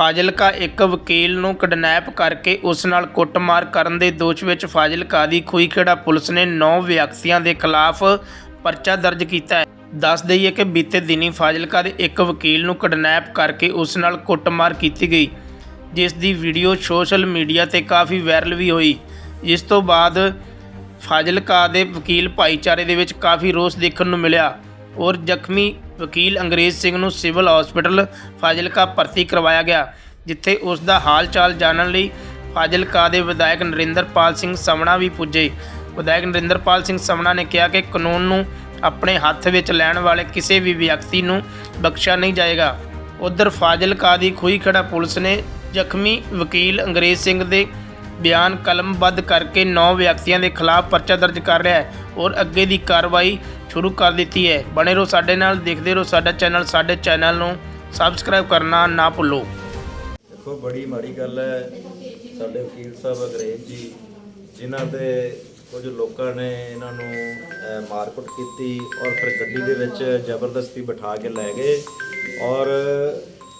ਫਾਜ਼ਿਲਕਾ ਇੱਕ ਵਕੀਲ ਨੂੰ ਕਿਡਨੈਪ ਕਰਕੇ ਉਸ ਨਾਲ ਕੁੱਟਮਾਰ ਕਰਨ ਦੇ ਦੋਸ਼ ਵਿੱਚ ਫਾਜ਼ਿਲਕਾ ਦੀ ਖੂਈਖੇੜਾ ਪੁਲਿਸ ਨੇ 9 ਵਿਅਕਤੀਆਂ ਦੇ ਖਿਲਾਫ ਪਰਚਾ ਦਰਜ ਕੀਤਾ ਹੈ। ਦੱਸ ਦਈਏ ਕਿ ਬੀਤੇ ਦਿਨੀ ਫਾਜ਼ਿਲਕਾ ਦੇ ਇੱਕ ਵਕੀਲ ਨੂੰ ਕਿਡਨੈਪ ਕਰਕੇ ਉਸ ਨਾਲ ਕੁੱਟਮਾਰ ਕੀਤੀ ਗਈ, ਜਿਸ ਦੀ ਵੀਡੀਓ ਸੋਸ਼ਲ ਮੀਡੀਆ ਤੇ ਕਾਫੀ ਵਾਇਰਲ ਵੀ ਹੋਈ। ਇਸ ਤੋਂ ਬਾਅਦ ਫਾਜ਼ਿਲਕਾ ਦੇ ਵਕੀਲ ਭਾਈਚਾਰੇ ਦੇ ਵਿੱਚ ਕਾਫੀ ਰੋਸ ਦੇਖਣ ਨੂੰ ਮਿਲਿਆ ਔਰ ਜ਼ਖਮੀ ਵਕੀਲ ਅੰਗਰੇਜ਼ ਸਿੰਘ ਨੂੰ ਸਿਵਲ ਹਸਪੀਟਲ ਫਾਜ਼ਿਲਕਾ ਭਰਤੀ ਕਰਵਾਇਆ ਗਿਆ, ਜਿੱਥੇ ਉਸ ਦਾ ਹਾਲ ਚਾਲ ਜਾਣਨ ਲਈ ਫਾਜ਼ਿਲਕਾ ਦੇ ਵਿਧਾਇਕ ਨਰਿੰਦਰਪਾਲ ਸਿੰਘ ਸਮਣਾ ਵੀ ਪੁੱਜੇ। ਵਿਧਾਇਕ ਨਰਿੰਦਰਪਾਲ ਸਿੰਘ ਸਮਣਾ ਨੇ ਕਿਹਾ ਕਿ ਕਾਨੂੰਨ ਨੂੰ ਆਪਣੇ ਹੱਥ ਵਿੱਚ ਲੈਣ ਵਾਲੇ ਕਿਸੇ ਵੀ ਵਿਅਕਤੀ ਨੂੰ ਬਖਸ਼ਿਆ ਨਹੀਂ ਜਾਏਗਾ। ਉਧਰ ਫਾਜ਼ਿਲਕਾ ਦੀ ਖੂਹੀ ਖੜਾ ਪੁਲਿਸ ਨੇ ਜ਼ਖਮੀ ਵਕੀਲ ਅੰਗਰੇਜ਼ ਸਿੰਘ ਦੇ ਬਿਆਨ ਕਲਮਬੱਧ ਕਰਕੇ 9 ਵਿਅਕਤੀਆਂ ਦੇ ਖਿਲਾਫ ਪਰਚਾ ਦਰਜ ਕਰ ਰਿਹਾ ਹੈ ਔਰ ਅੱਗੇ ਦੀ ਕਾਰਵਾਈ ਸ਼ੁਰੂ ਕਰ ਦਿੱਤੀ ਹੈ। ਬਣੇ ਰਹੋ ਸਾਡੇ ਨਾਲ ਦੇਖਦੇ ਰਹੋ ਸਾਡਾ ਚੈਨਲ ਸਾਡੇ ਚੈਨਲ ਨੂੰ ਸਬਸਕ੍ਰਾਈਬ ਕਰਨਾ ਨਾ ਭੁੱਲੋ। ਦੇਖੋ ਬੜੀ ਮਾੜੀ ਗੱਲ ਹੈ। ਸਾਡੇ ਵਕੀਲ ਸਾਹਿਬ ਅੰਗਰੇਜ਼ ਜੀ ਜਿਨ੍ਹਾਂ ਦੇ ਕੁਝ ਲੋਕਾਂ ਨੇ ਇਹਨਾਂ ਨੂੰ ਅਹ, ਮਾਰਕੁੱਟ ਕੀਤੀ ਔਰ ਫਿਰ ਗੱਡੀ ਦੇ ਵਿੱਚ ਜ਼ਬਰਦਸਤੀ ਬਿਠਾ ਕੇ ਲੈ ਗਏ ਔਰ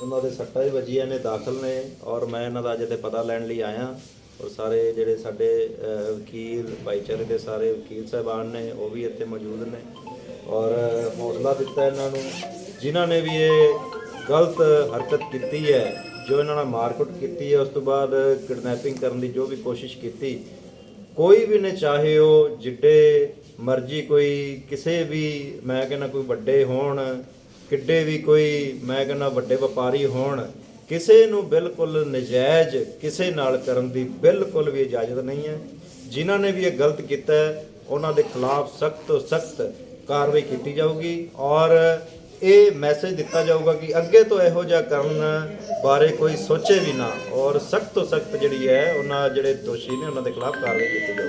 ਉਹਨਾਂ ਦੇ ਸੱਟਾਂ ਵੀ ਵੱਜੀਆਂ ਨੇ ਦਾਖਲ ਨੇ ਔਰ ਮੈਂ ਇਹਨਾਂ ਦਾ ਅਜੇ ਤੇ ਪਤਾ ਲੈਣ ਲਈ ਆਇਆ। ਔਰ ਸਾਰੇ ਜਿਹੜੇ ਸਾਡੇ ਵਕੀਲ, ਭਾਈਚਾਰੇ ਦੇ ਸਾਰੇ ਵਕੀਲ ਸਾਹਿਬਾਨ ਨੇ, ਉਹ ਵੀ ਇੱਥੇ ਮੌਜੂਦ ਨੇ। ਔਰ ਹੌਸਲਾ ਦਿੱਤਾ ਇਹਨਾਂ ਨੂੰ, ਜਿਨ੍ਹਾਂ ਨੇ ਵੀ ਇਹ ਗਲਤ ਹਰਕਤ ਕੀਤੀ ਹੈ, ਜੋ ਇਹਨਾਂ ਨਾਲ ਮਾਰਕੁੱਟ ਕੀਤੀ ਹੈ, ਉਸ ਤੋਂ ਬਾਅਦ ਕਿਡਨੈਪਿੰਗ ਕਰਨ ਦੀ ਜੋ ਵੀ ਕੋਸ਼ਿਸ਼ ਕੀਤੀ, ਕੋਈ ਵੀ ਨੇ ਚਾਹੇ ਉਹ ਜਿੱਡੇ ਮਰਜ਼ੀ ਕੋਈ ਕਿਸੇ ਵੀ, ਮੈਂ ਕਹਿੰਦਾ ਕੋਈ ਵੱਡੇ ਹੋਣ, ਕਿੱਡੇ ਵੀ ਕੋਈ, ਮੈਂ ਕਹਿੰਦਾ ਵੱਡੇ ਵਪਾਰੀ ਹੋਣ ਕਿਸੇ ਨੂੰ ਬਿਲਕੁਲ ਨਜਾਇਜ਼ ਕਿਸੇ ਨਾਲ ਕਰਨ ਦੀ ਬਿਲਕੁਲ ਵੀ ਇਜਾਜ਼ਤ ਨਹੀਂ ਹੈ। ਜਿਨ੍ਹਾਂ ਨੇ ਵੀ ਇਹ ਗਲਤ ਕੀਤਾ ਉਹਨਾਂ ਦੇ ਖਿਲਾਫ ਸਖਤ ਤੋਂ ਸਖਤ ਕਾਰਵਾਈ ਕੀਤੀ ਜਾਊਗੀ ਔਰ ਇਹ ਮੈਸੇਜ ਦਿੱਤਾ ਜਾਊਗਾ ਕਿ ਅੱਗੇ ਤੋਂ ਇਹੋ ਜਿਹਾ ਕਰਨ ਬਾਰੇ ਕੋਈ ਸੋਚੇ ਵੀ ਨਾ ਔਰ ਸਖਤ ਤੋਂ ਸਖਤ ਜਿਹੜੀ ਹੈ, ਉਹਨਾਂ ਜਿਹੜੇ ਦੋਸ਼ੀ ਨੇ, ਉਹਨਾਂ ਦੇ ਖਿਲਾਫ ਕਾਰਵਾਈ ਕੀਤੀ ਜਾਊਗੀ